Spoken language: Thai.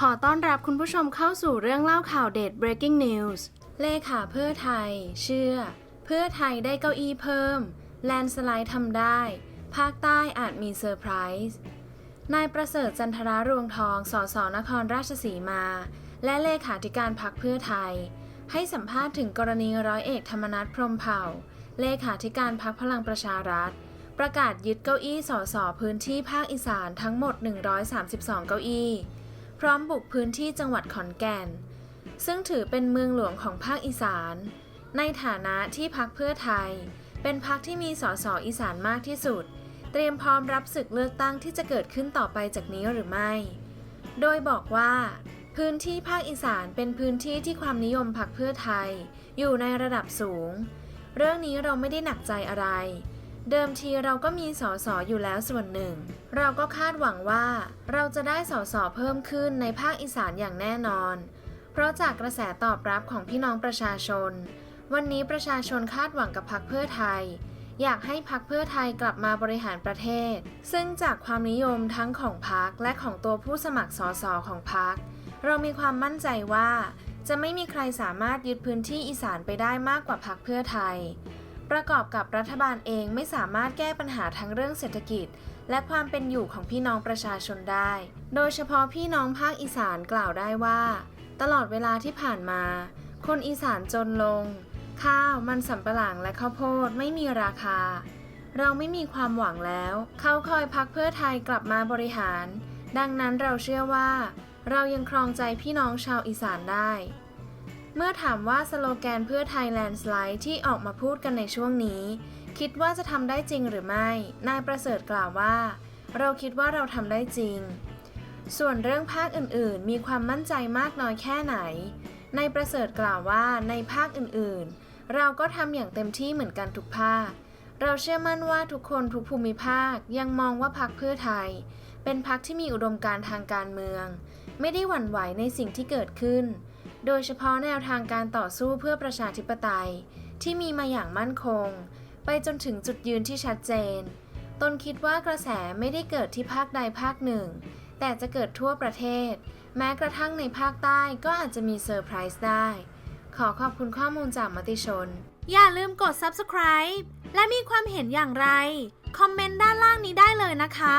ขอต้อนรับคุณผู้ชมเข้าสู่เรื่องเล่าข่าวเด็ด breaking news เลขาเพื่อไทย เชื่อ เพื่อไทยได้เก้าอี้เพิ่ม แลนสไลด์ทำได้ ภาคใต้อาจมีเซอร์ไพรส์นายประเสริฐจันทรารวงทอง สสนครราชสีมา และเลขาธิการพักเพื่อไทย ให้สัมภาษณ์ถึงกรณีร้อยเอกธรรมนัฐพรมเผ่า เลขาธิการพักพลังประชารัฐ ประกาศยึดเก้าอี้สสพื้นที่ภาคอีสานทั้งหมด 132 เก้าอี้ พร้อมบุกพื้นที่จังหวัดขอนแก่น ซึ่งถือเป็นเมืองหลวงของภาคอีสาน ในฐานะที่พักเพื่อไทย เป็นพักที่มีสสอีสานมากที่สุด เตรียมพร้อมรับศึกเลือกตั้งที่จะเกิดขึ้นต่อไปจากนี้หรือไม่ โดยบอกว่า พื้นที่ภาคอีสานเป็นพื้นที่ที่ความนิยมพักเพื่อไทย อยู่ในระดับสูง เรื่องนี้เราไม่ได้หนักใจอะไร เดิมทีเราก็มีสอสออยู่แล้วส่วนหนึ่ง เราก็คาดหวังว่า เราจะได้สอสอเพิ่มขึ้นในภาคอีสานอย่างแน่นอน เพราะจากกระแสตอบรับของพี่น้องประชาชน วันนี้ประชาชนคาดหวังกับพักเพื่อไทย อยากให้พักเพื่อไทยกลับมาบริหารประเทศ ซึ่งจากความนิยมทั้งของพักและของตัวผู้สมัครสอสอของพักเรามีความมั่นใจว่า จะไม่มีใครสามารถยึดพื้นที่อีสานไปได้มากกว่าพักเพื่อไทย ประกอบกับรัฐบาลเองไม่สามารถแก้ปัญหาทั้งเรื่องเศรษฐกิจ และความเป็นอยู่ของพี่น้องประชาชนได้ โดยเฉพาะพี่น้องภาคอีสานกล่าวได้ว่า ตลอดเวลาที่ผ่านมา คนอีสานจนลง ข้าวมันสำปะหลังและข้าวโพดไม่มีราคา เราไม่มีความหวังแล้ว เขาคอยพักเพื่อไทยกลับมาบริหาร ดังนั้นเราเชื่อว่า เรายังครองใจพี่น้องชาวอีสานได้ เมื่อถามว่าสโลแกนเพื่อไทยแลนด์สไลด์ที่ออกมาพูดกันในช่วงนี้ คิดว่าจะทำได้จริงหรือไม่ นายประเสริฐกล่าวว่า เราคิดว่าเราทำได้จริง ส่วนเรื่องภาคอื่นๆ มีความมั่นใจมากน้อยแค่ไหน นายประเสริฐกล่าวว่าในภาคอื่นๆ เราก็ทำอย่างเต็มที่เหมือนกันทุกภาค เราเชื่อมั่นว่าทุกคนทุกภูมิภาคยังมองว่าพักเพื่อไทย เป็นพักที่มีอุดมการณ์ทางการเมือง ไม่ได้หวั่นไหวในสิ่งที่เกิดขึ้น โดยเฉพาะแนวทางการต่อสู้เพื่อประชาธิปไตย ที่มีมาอย่างมั่นคง ไปจนถึงจุดยืนที่ชัดเจน ตนคิดว่ากระแสไม่ได้เกิดที่ภาคใดภาคหนึ่ง แต่จะเกิดทั่วประเทศ แม้กระทั่งในภาคใต้ก็อาจจะมีเซอร์ไพรส์ได้ ขอขอบคุณข้อมูลจากมติชน อย่าลืมกด subscribe และมีความเห็นอย่างไร คอมเมนต์ด้านล่างนี้ได้เลยนะคะ